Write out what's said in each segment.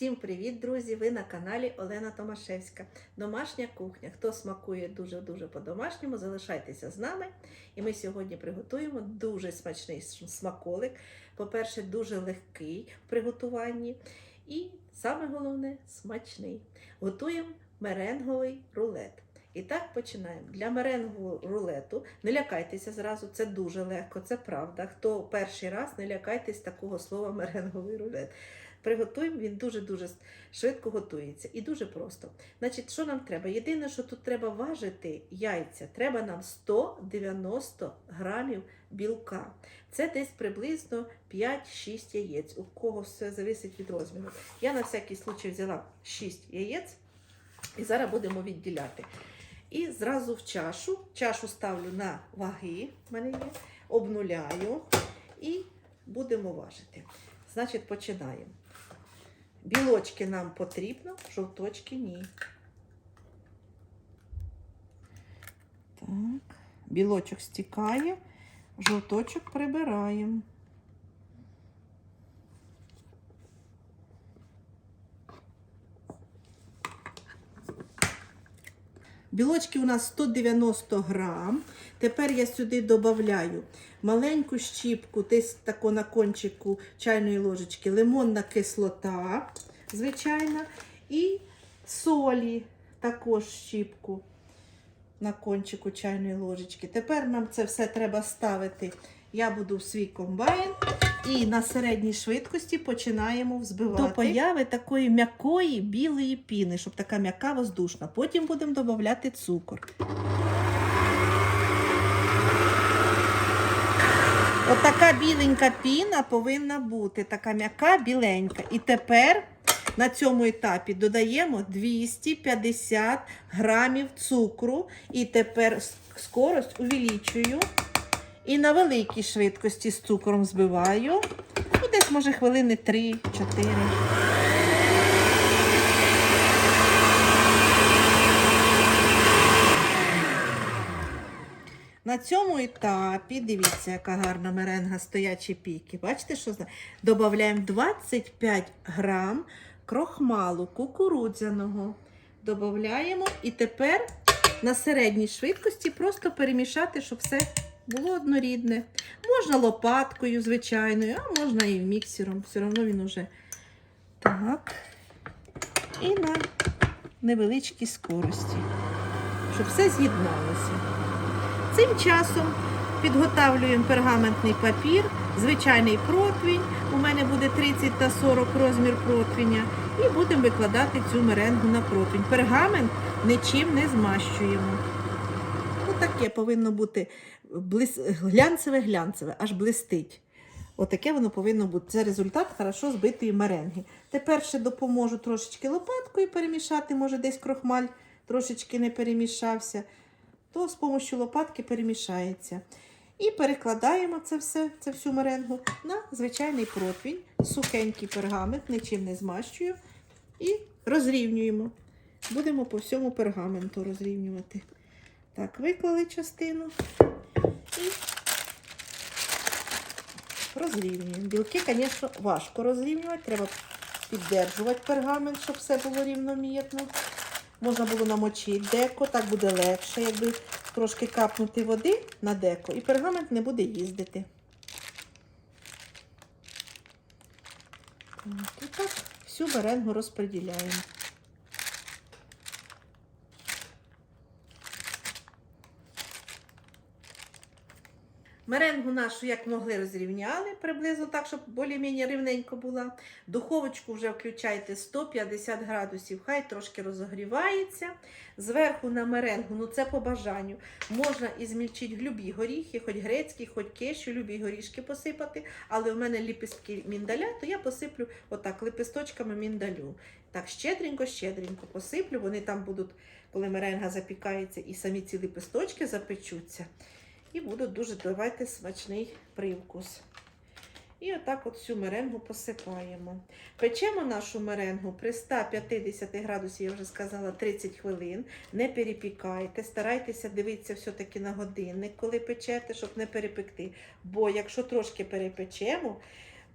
Всім привіт, друзі! Ви на каналі Олена Томашевська. Домашня кухня. Хто смакує дуже-дуже по-домашньому, залишайтеся з нами. І ми сьогодні приготуємо дуже смачний смаколик. По-перше, дуже легкий в приготуванні. І саме головне смачний. Готуємо меренговий рулет. І так починаємо. Для меренгового рулету не лякайтеся зразу, це дуже легко, це правда. Хто перший раз не лякайтесь такого слова меренговий рулет. Приготуємо, він дуже-дуже швидко готується і дуже просто. Значить, що нам треба? Єдине, що тут треба важити яйця. Треба нам 190 грамів білка. Це десь приблизно 5-6 яєць. У кого все залежить від розміру. Я на всякий случай взяла 6 яєць і зараз будемо відділяти. І зразу в чашу. Чашу ставлю на ваги, в мене є, обнуляю і будемо важити. Значить, починаємо. Білочки нам потрібно, жовточки ні. Так, білочок стікає, жовточок прибираємо. Білочки у нас 190 грам. Тепер я сюди додаю маленьку щіпку, десь тако на кончику чайної ложечки, лимонна кислота, звичайна, і солі також щіпку на кончику чайної ложечки. Тепер нам це все треба ставити. Я буду в свій комбайн і на середній швидкості починаємо взбивати. До появи такої м'якої білої піни, щоб така м'яка воздушна. Потім будемо додавати цукор. Отака біленька піна повинна бути, така м'яка, біленька. І тепер на цьому етапі додаємо 250 грамів цукру. І тепер скорость увеличую. І на великій швидкості з цукром збиваю. Ну, десь, може, хвилини 3-4. На цьому етапі, дивіться, яка гарна меренга стоячі піки. Бачите, що додаємо 25 грам крохмалу кукурудзяного. Додаємо і тепер на середній швидкості просто перемішати, щоб все було однорідне. Можна лопаткою, звичайною, а можна і міксером. Все одно він уже так. І на невеличкій скорості, щоб все з'єдналося. Цим часом підготавлюємо пергаментний папір, звичайний противень. У мене буде 30 та 40 розмір противня. І будемо викладати цю меренгу на противень. Пергамент нічим не змащуємо. Отаке повинно бути глянцеве-глянцеве, аж блистить. Отаке воно повинно бути. Це результат хорошо збитої меренги. Тепер ще допоможу трошечки лопаткою перемішати, може десь крохмаль трошечки не перемішався то з допомогою лопатки перемішається. І перекладаємо це все, це всю меренгу на звичайний противень, сухенький пергамент, нічим не змащую. І розрівнюємо. Будемо по всьому пергаменту розрівнювати. Так, виклали частину і розрівнюємо. Білки, звісно, важко розрівнювати, треба піддержувати пергамент, щоб все було рівномірно. Можна було намочити деко, так буде легше, якби трошки капнути води на деко, і пергамент не буде їздити. І так всю беренгу розподіляємо. Меренгу нашу, як могли, розрівняли приблизно так, щоб більш-менш рівненько була. Духовочку вже включайте 150 градусів, хай трошки розогрівається. Зверху на меренгу, ну це по бажанню, можна і змільчити любі горіхи, хоч грецькі, хоч кешю, любі горішки посипати. Але в мене ліпістки міндаля, то я посиплю отак лепесточками міндалю. Так, щедренько-щедренько посиплю. Вони там будуть, коли меренга запікається, і самі ці лепесточки запечуться. І будуть дуже давати смачний привкус. І отак от всю меренгу посипаємо. Печемо нашу меренгу при 150 градусів, я вже сказала, 30 хвилин. Не перепікайте, старайтеся дивитися все-таки на годинник, коли печете, щоб не перепекти. Бо якщо трошки перепечемо,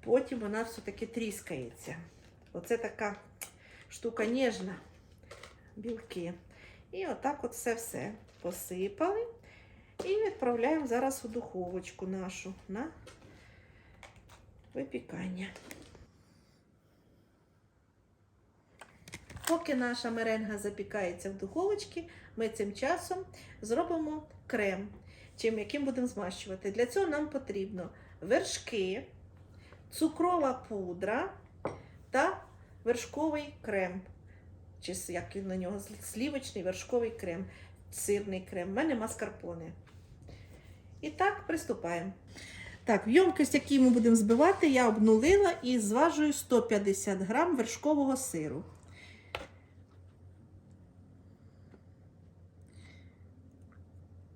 потім вона все-таки тріскається. Оце така штука ніжна. Білки. І отак от все все посипали. І відправляємо зараз у духовочку нашу на випікання. Поки наша меренга запікається в духовочці, ми цим часом зробимо крем, чим яким будемо змащувати. Для цього нам потрібно вершки, цукрова пудра та вершковий крем. Чи як на нього слівочний вершковий крем, сирний крем. У мене маскарпоне. І так, приступаємо. Так, в ємкость, який ми будемо збивати, я обнулила і зважую 150 грам вершкового сиру.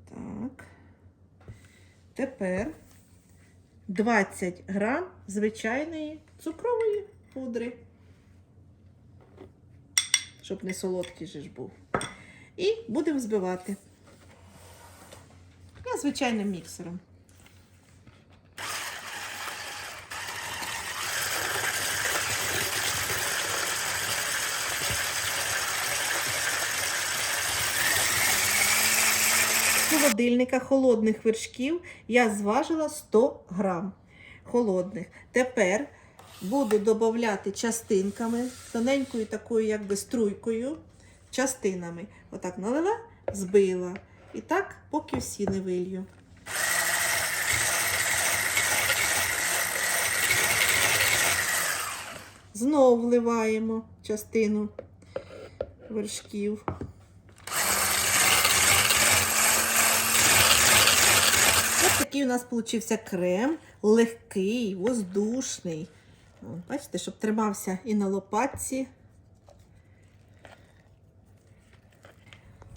Так. Тепер 20 грам звичайної цукрової пудри. Щоб не солодкий же ж був. І будемо збивати. Я звичайним міксером. Холодильника холодних вершків я зважила 100 грам холодних. Тепер буду додати частинками, тоненькою такою якби струйкою, частинами. Отак налила, збила. І так, поки всі не вилью. Знову вливаємо частину вершків. Ось такий у нас получився крем, легкий, воздушний. Бачите, щоб тримався і на лопатці.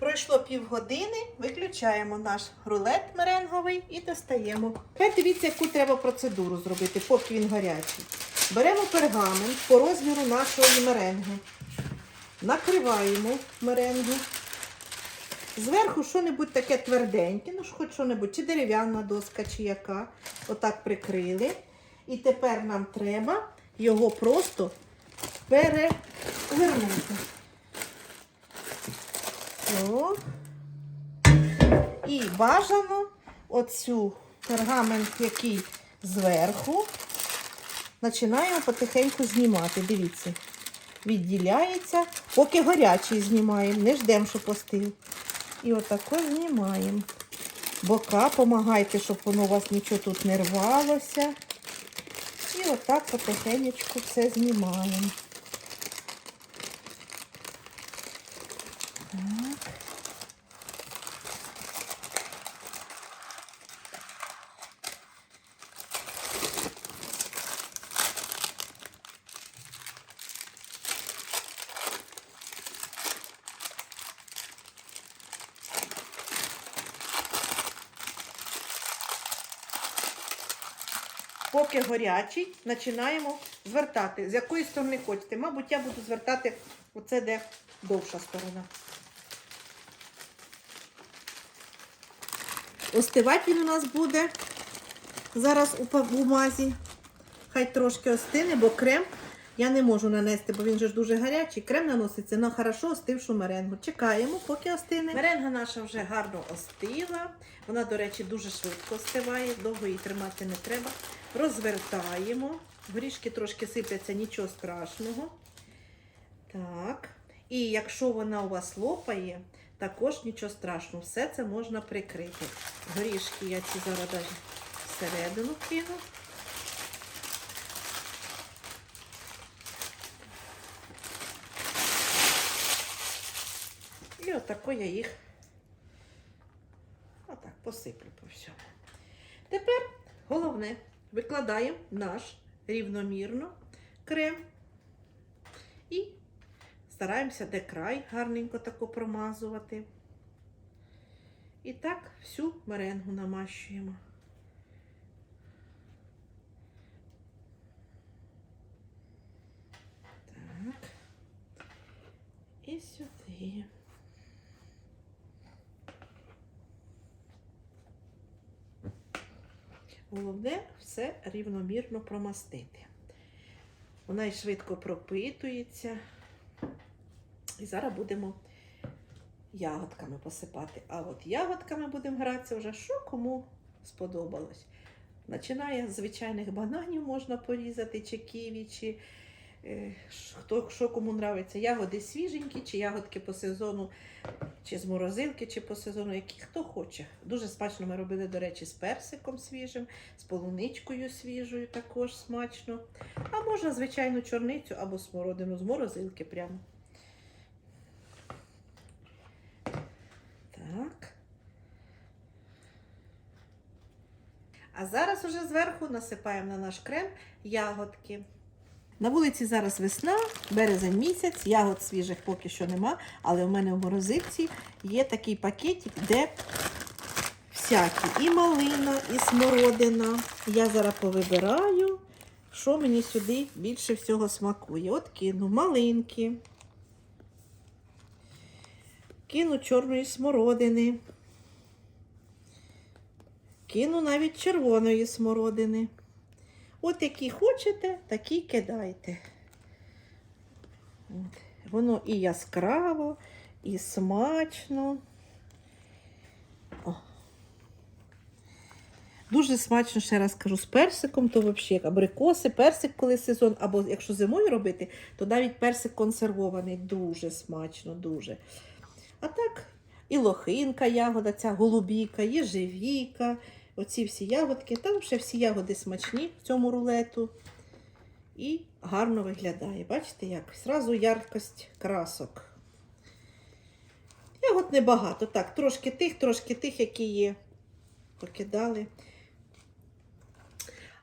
Пройшло півгодини, виключаємо наш рулет меренговий і достаємо. Тепер дивіться, яку треба процедуру зробити, поки він гарячий. Беремо пергамент по розміру нашої меренги. Накриваємо меренгу. Зверху що-небудь таке тверденьке, ну хоч що-небудь, чи дерев'яна доска, чи яка. Отак прикрили. І тепер нам треба його просто перевернути. О. І бажано оцю пергамент, який зверху, починаємо потихеньку знімати. Дивіться, відділяється, поки гарячий знімаємо, не ждемо, щоб остив. І отако знімаємо. Бока, помагайте, щоб воно у вас нічого тут не рвалося. І отак потихенечку все знімаємо. Поки горячий, починаємо звертати. З якої сторони хочете. Мабуть, я буду звертати оце, де довша сторона. Остивати він у нас буде зараз у бумазі. Хай трошки остине, бо крем я не можу нанести, бо він же ж дуже гарячий. Крем наноситься на хорошо остившу меренгу. Чекаємо, поки остине. Меренга наша вже гарно остила. Вона, до речі, дуже швидко остиває, довго її тримати не треба. Розвертаємо. Горішки трошки сипляться, нічого страшного. Так. І якщо вона у вас лопає, також нічого страшного. Все це можна прикрити. Горішки я ці зараз всередину кину. І отако я їх отак посиплю по всьому. Тепер головне викладаємо наш рівномірно крем і стараємося де край гарненько тако промазувати. І так всю меренгу намащуємо. Так. І сюди. Головне все рівномірно промастити. Вона й швидко пропитується. І зараз будемо ягодками посипати. А от ягодками будемо гратися вже, що кому сподобалось. Починає з звичайних бананів можна порізати, чи ківі, чи хто що кому нравиться. Ягоди свіженькі, чи ягодки по сезону, чи з морозилки, чи по сезону, які хто хоче. Дуже смачно ми робили, до речі, з персиком свіжим, з полуничкою свіжою, також смачно. А можна звичайну чорницю або смородину з морозилки прямо. Так. А зараз уже зверху насипаємо на наш крем ягодки. На вулиці зараз весна, березень місяць, ягод свіжих поки що нема, але в мене в морозильці є такий пакетик, де всякі і малина, і смородина. Я зараз повибираю, що мені сюди більше всього смакує. От кину малинки, кину чорної смородини, кину навіть червоної смородини. От які хочете, такі кидайте. Воно і яскраво, і смачно. Дуже смачно, ще раз кажу, з персиком, то взагалі як абрикоси, персик, коли сезон, або якщо зимою робити, то навіть персик консервований. Дуже смачно, дуже. А так, і лохинка, ягода, ця голубіка, єжевіка, оці всі ягодки. Там ще всі ягоди смачні в цьому рулету. І гарно виглядає. Бачите, як? Зразу яркость красок. Ягод небагато. Так, трошки тих, трошки тих, які є. Покидали.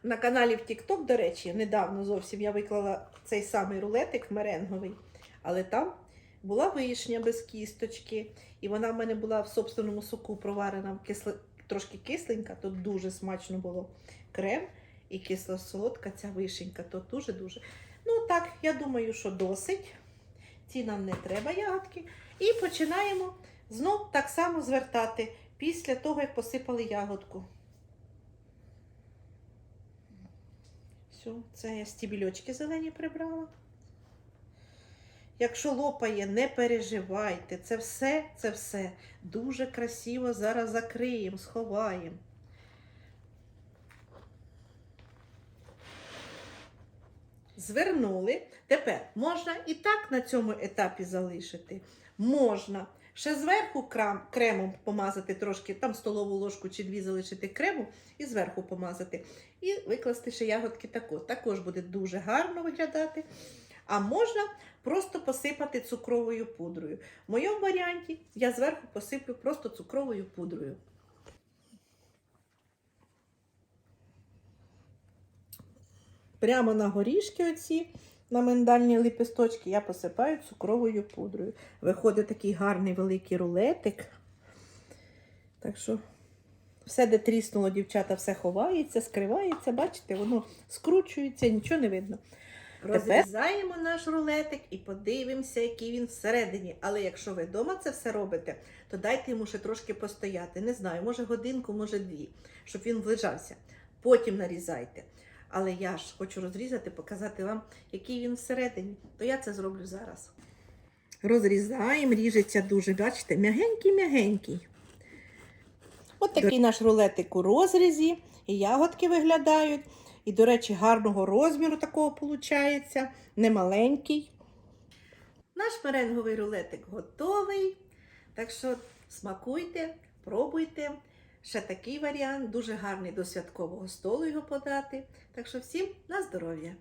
На каналі в TikTok, до речі, недавно зовсім я виклала цей самий рулетик меренговий, але там була вишня без кісточки, і вона в мене була в собственному соку проварена в кисло... трошки кисленька, то дуже смачно було крем і кисло-солодка ця вишенька, то дуже-дуже. Ну так, я думаю, що досить. Ці нам не треба ягодки. І починаємо знов так само звертати після того, як посипали ягодку. Все, це я стібільочки зелені прибрала. Якщо лопає, не переживайте. Це все, це все дуже красиво зараз закриємо, сховаємо. Звернули. Тепер можна і так на цьому етапі залишити. Можна ще зверху крам, кремом помазати трошки, там столову ложку чи дві залишити крему і зверху помазати. І викласти ще ягодки тако. Також буде дуже гарно виглядати. А можна просто посипати цукровою пудрою. В моєму варіанті я зверху посиплю просто цукровою пудрою. Прямо на горішки оці, на миндальні лепесточки, я посипаю цукровою пудрою. Виходить такий гарний великий рулетик. Так що все, де тріснуло, дівчата, все ховається, скривається, бачите, воно скручується, нічого не видно. Розрізаємо наш рулетик і подивимося, який він всередині. Але якщо ви вдома це все робите, то дайте йому ще трошки постояти. Не знаю, може годинку, може дві, щоб він влежався. Потім нарізайте. Але я ж хочу розрізати, показати вам, який він всередині. То я це зроблю зараз. Розрізаємо, ріжеться дуже, бачите, м'ягенький-м'ягенький. От такий наш рулетик у розрізі, і ягодки виглядають. І, до речі, гарного розміру такого виходить, немаленький. Наш меренговий рулетик готовий. Так що смакуйте, пробуйте. Ще такий варіант, дуже гарний до святкового столу його подати. Так що всім на здоров'я!